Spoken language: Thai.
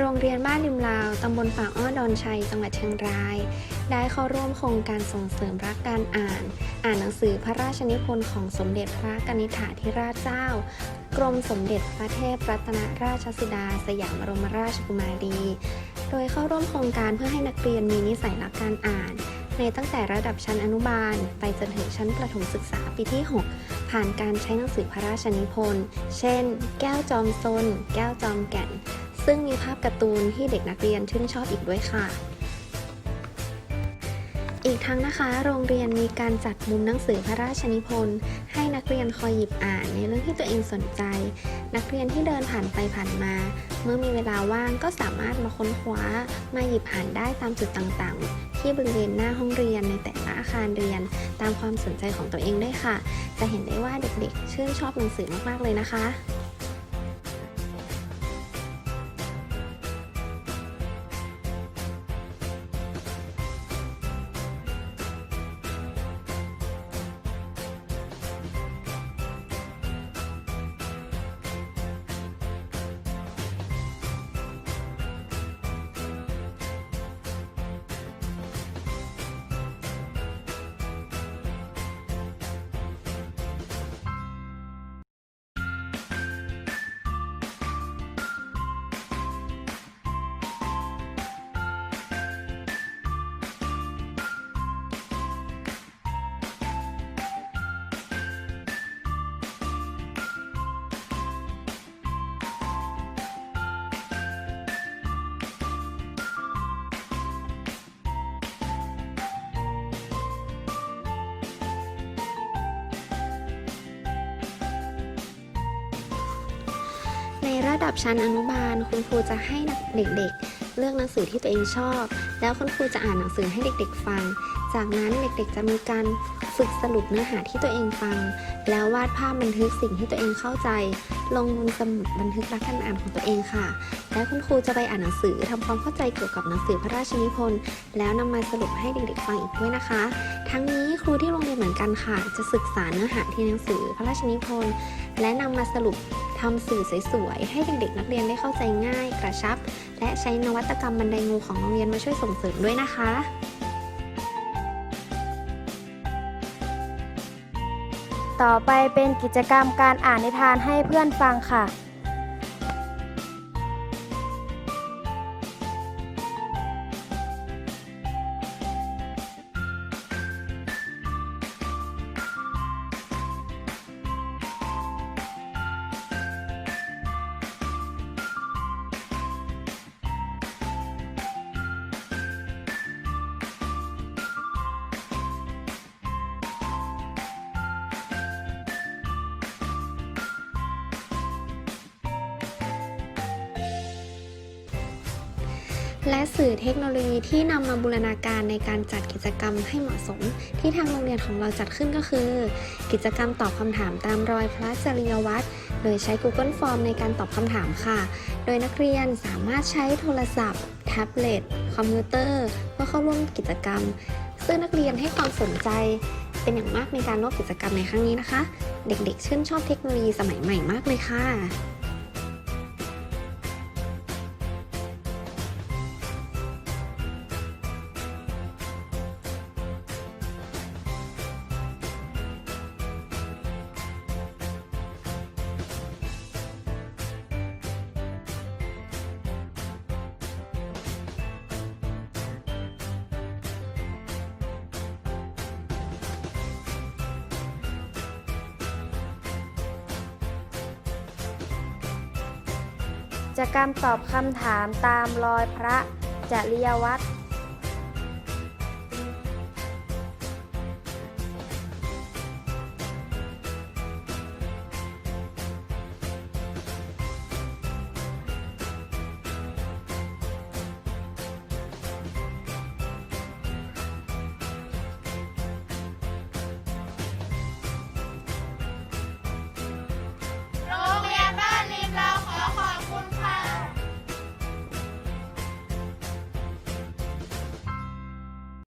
โรงเรียนบ้านริมลาว ตำบลปากอ้อดอนชัย จังหวัดเชียงราย ได้เข้าร่วมโครงการส่งเสริมรักการอ่าน อ่านหนังสือพระราชนิพนธ์ของสมเด็จพระกนิษฐาธิราชเจ้า กรมสมเด็จพระเทพรัตนราชสุดา สยามบรมราชกุมารี โดยเข้าร่วมโครงการเพื่อให้นักเรียนมีนิสัยรักการอ่านในตั้งแต่ระดับชั้นอนุบาล ไปจนถึงชั้นประถมศึกษาปีที่ 6 ผ่านการใช้หนังสือพระราชนิพนธ์ เช่น แก้วจอมซน แก้วจอมแก่น ซึ่งมีภาพการ์ตูนที่เด็กนักเรียนชื่นชอบอีกด้วยค่ะ อีกทั้งนะคะ โรงเรียนมีการจัดมุมหนังสือพระราชนิพนธ์ให้นักเรียนคอยหยิบอ่านในเรื่องที่ตัวเองสนใจ นักเรียนที่เดินผ่านไปผ่านมา เมื่อมีเวลาว่างก็สามารถมาค้นคว้ามาหยิบอ่านได้ตามจุดต่างๆ ที่บริเวณหน้าห้องเรียนในแต่ละอาคารเรียน ตามความสนใจของตัวเองได้ค่ะ จะเห็นได้ว่าเด็กๆ ชื่นชอบหนังสือมากๆเลยนะคะ ในระดับชั้นอนุบาล คุณครูจะให้เด็กๆ เลือกหนังสือที่ตัวเองชอบ แล้วคุณครูจะอ่านหนังสือให้เด็กๆ ฟัง จากนั้นเด็กๆ จะมีการฝึกสรุปเนื้อหาที่ตัวเองฟัง แล้ววาดภาพบันทึกสิ่งที่ตัวเองเข้าใจ ลงบนสมุดบันทึกรักการอ่านของตัวเองค่ะ และคุณครูจะไปอ่านหนังสือทำความเข้าใจเกี่ยวกับหนังสือพระราชนิพนธ์แล้วนำมาสรุปให้เด็กๆ ฟังอีกด้วยนะคะ ทั้งนี้ครูที่โรงเรียนเหมือนกันค่ะ จะศึกษาเนื้อหาที่หนังสือพระราชนิพนธ์และนำมาสรุป ทำสื่อสวยๆ ให้เด็กๆนักเรียนได้เข้าใจง่าย กระชับ และใช้นวัตกรรมบันไดงูของโรงเรียนมาช่วยส่งเสริมด้วยนะคะต่อไปเป็นกิจกรรมการอ่านนิทานให้เพื่อนฟังค่ะ และสื่อเทคโนโลยีที่นำมาบูรณาการในการจัดกิจกรรมให้เหมาะสม ที่ทางโรงเรียนของเราจัดขึ้นก็คือ กิจกรรมตอบคำถามตามรอยพระจริยวัตรโดยใช้ Google Form ในการตอบคำถามค่ะ โดยนักเรียนสามารถใช้โทรศัพท์ แท็บเล็ต คอมพิวเตอร์เพื่อเข้าร่วมกิจกรรม ซึ่งนักเรียนให้ความสนใจเป็นอย่างมากในการร่วมกิจกรรมในครั้งนี้นะคะ เด็กๆชื่นชอบเทคโนโลยีสมัยใหม่มากเลยค่ะ จกรรมตอบคำถามตามรอยพระจริยวัตร